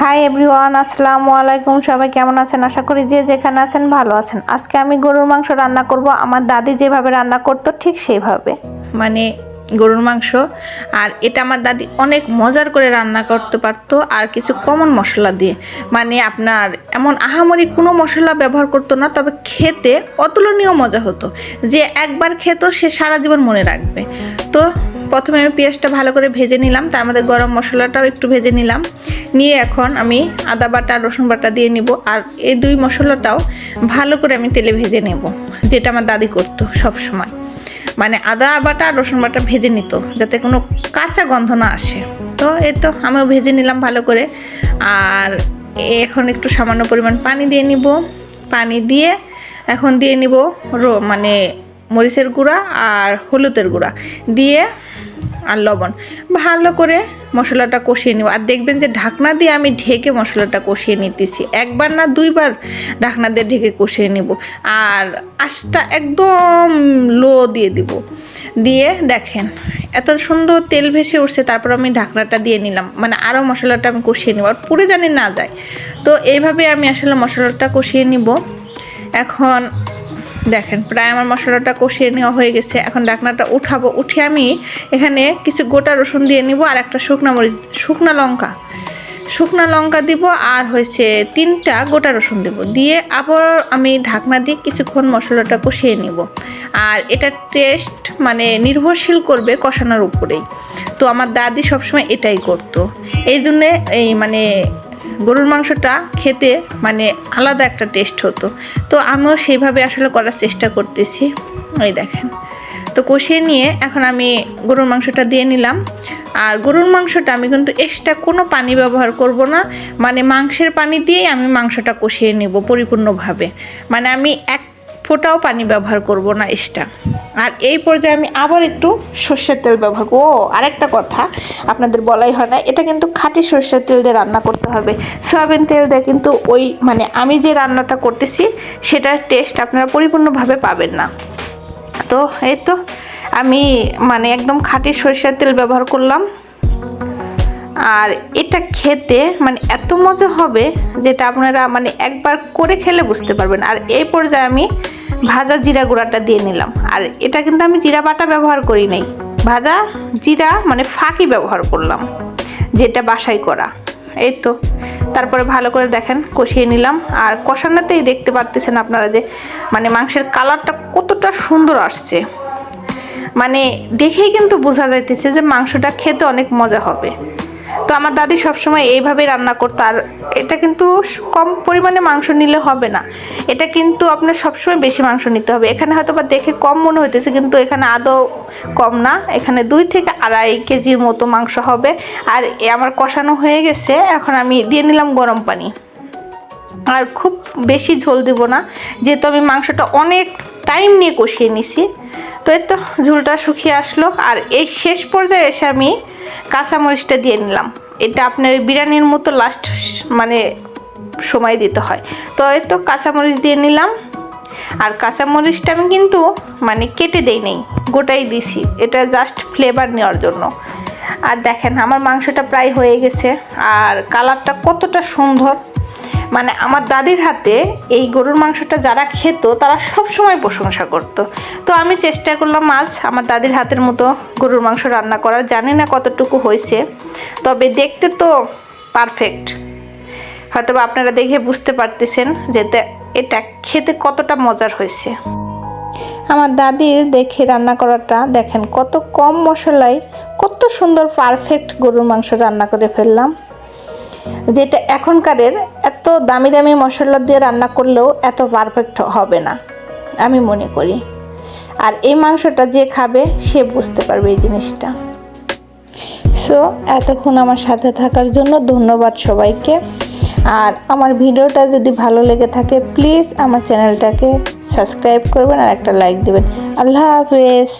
Hi everyone আসসালামু আলাইকুম। সবাই কেমন আছেন? আশা করি যে যেখানে আছেন ভালো আছেন। আজকে আমি গরুর মাংস রান্না করব। আমার দাদি যেভাবে রান্না করতো ঠিক সেইভাবে। মানে গরুর মাংস। আর এটা আমার দাদি অনেক মজার করে রান্না করতে পারতো। আর কিছু কমন মশলা দিয়ে। মানে আপনার এমন আহামরি কোনো মশলা ব্যবহার করতো না, তবে খেতে অতুলনীয় মজা হতো। যে একবার খেত, সে সারা জীবন মনে রাখবে। তো প্রথমে আমি পেঁয়াজটা ভালো করে ভেজে নিলাম, তার মধ্যে গরম মশলাটাও একটু ভেজে নিলাম। নিয়ে এখন আমি আদা বাটা রসুন বাটা দিয়ে নিব, আর এই দুই মশলাটাও ভালো করে আমি তেলে ভেজে নেব, যেটা আমার দাদি করতো সব সময় মানে আদা বাটা রসুন বাটা ভেজে নিত, যাতে কোনো কাঁচা গন্ধ না আসে। তো এই তো আমিও ভেজে নিলাম ভালো করে, আর এখন একটু সামান্য পরিমাণ পানি দিয়ে নিব। পানি দিয়ে এখন দিয়ে নিব রো মানে মরিচের গুঁড়া আর হলুদের গুঁড়া দিয়ে আর লবণ। ভালো করে মশলাটা কষিয়ে নিব। আর দেখবেন যে ঢাকনা দিয়ে আমি ঢেকে মশলাটা কষিয়ে নিতেছি। একবার না দুইবার ঢাকনা দিয়ে ঢেকে কষিয়ে নিব। আর আঁচটা একদম লো দিয়ে দিব। দিয়ে দেখেন, এত সুন্দর তেল ভেসে উঠছে, তারপর আমি ঢাকনাটা দিয়ে নিলাম। মানে আরও মশলাটা আমি কষিয়ে নিব। আর পুরো জানি না যায়। তো এইভাবে আমি আসলে মশলাটা কষিয়ে নিব। এখন দেখেন, প্রায় আমার মশলাটা কষিয়ে নেওয়া হয়ে গেছে। এখন ঢাকনাটা উঠাবো, উঠে আমি এখানে কিছু গোটা রসুন দিয়ে নিব আর একটা শুকনা মরিচ, শুকনা লঙ্কা। শুকনা লঙ্কা দিব আর হয়েছে তিনটা গোটা রসুন দেব। দিয়ে আবার আমি ঢাকনা দিয়ে কিছুক্ষণ মশলাটা কষিয়ে নিব। আর এটা টেস্ট মানে নির্ভরশীল করবে কষানোর উপরেই। তো আমার দাদি সবসময় এটাই করতো। এই জন্যে এই মানে গরুর মাংসটা খেতে মানে আলাদা একটা টেস্ট হতো। তো আমিও সেইভাবে আসলে করার চেষ্টা করতেছি। ওই দেখেন। তো কষিয়ে নিয়ে এখন আমি গরুর মাংসটা দিয়ে নিলাম। আর গরুর মাংসটা আমি কিন্তু এক্সট্রা কোনো পানি ব্যবহার করব না। মানে মাংসের পানি দিয়েই আমি মাংসটা কষিয়ে নিব পরিপূর্ণভাবে। মানে আমি এক ফোঁটাও পানি ব্যবহার করব না এক্সট্রা। আর এই পর্যায়ে আমি আবার একটু সর্ষের তেল ব্যবহার করব। ও, আরেকটা কথা, আপনাদের বলাই হয় না, এটা কিন্তু খাঁটি সর্ষের তেল দিয়ে রান্না করতে হবে। সয়াবিন তেল দিয়ে কিন্তু ওই মানে আমি যে রান্নাটা করতেছি, সেটার টেস্ট আপনারা পরিপূর্ণভাবে পাবেন না। তো, এই তো, আমি মানে একদম খাঁটি সরিষার তেল ব্যবহার করলাম। আর এটা খেতে মানে এত মজা হবে, যেটা আপনারা মানে একবার করে খেলে বুঝতে পারবেন। আর এই পর্যায়ে আমি ভাজা জিরা গুঁড়াটা দিয়ে নিলাম। আর এটা কিন্তু আমি জিরা বাটা ব্যবহার করি নাই। ভাজা জিরা মানে ফাঁকি ব্যবহার করলাম, যেটা বাসাই করা। এই তো, তারপরে ভালো করে দেখেন, কষিয়ে নিলাম। আর কষানোতেই দেখতে পাচ্ছেন আপনারা যে মানে মাংসের কালারটা কতটা সুন্দর আসছে। মানে দেখেই কিন্তু বোঝা যাইতেছে যে মাংসটা খেতে অনেক মজা হবে। আমার দাদি সবসময় এইভাবে রান্না করতো, আর এটা কিন্তু কম পরিমাণে মাংস নিলে হবে না। এটা কিন্তু আপনার সবসময় বেশি মাংস নিতে হবে। এখানে হয়তো বা দেখে কম মনে হইতেছে, কিন্তু এখানে আদৌ কম না। এখানে দুই থেকে আড়াই কেজির মতো মাংস হবে। আর এ আমার কষানো হয়ে গেছে, এখন আমি দিয়ে নিলাম গরম পানি। আর খুব বেশি ঝোল দেব না, যেহেতু আমি মাংসটা অনেক টাইম নিয়ে কষিয়ে নিছি। তো এই তো ঝোলটা শুকিয়ে আসলো। আর এই শেষ পর্যায়ে এসে আমি কাঁচামরিচটা দিয়ে নিলাম। এটা আপনার বিরিয়ানির মতো লাস্ট মানে সময় দিতে হয়। তো এই তো কাঁচামরিচ দিয়ে নিলাম। আর কাঁচামরিচটা আমি কিন্তু মানে কেটে দেই নেই, গোটাই দিছি। এটা জাস্ট ফ্লেভার নেওয়ার জন্য। আর দেখেন, আমার মাংসটা প্রায় হয়ে গেছে। আর কালারটা কতটা সুন্দর। মানে আমার দাদির হাতে এই গরুর মাংসটা যারা খেত, তারা সব সময় প্রশংসা করত। তো আমি চেষ্টা করলাম আজ আমার দাদির হাতের মতো গরুর মাংস রান্না করার। জানি না কতটুকু হয়েছে, তবে দেখতে তো পারফেক্ট হয়তো আপনারা দেখে বুঝতে পারতেছেন যে এটা খেতে কতটা মজার হয়েছে। আমার দাদির দেখে রান্না করাটা দেখেন কত কম মশলায় কত সুন্দর পারফেক্ট গরুর মাংস রান্না করে ফেললাম। যেটা এখনকারের এত দামি দামি মশলা দিয়ে রান্না করলেও এত পারফেক্ট হবে না, আমি মনে করি। আর এই মাংসটা যে খাবে, সে বুঝতে পারবে এই জিনিসটা। সো এতক্ষণ আমার সাথে থাকার জন্য ধন্যবাদ সবাইকে। আর আমার ভিডিওটা যদি ভালো লেগে থাকে প্লিজ আমার চ্যানেলটাকে সাবস্ক্রাইব করবেন আর একটা লাইক দেবেন। আল্লাহ হাফেজ।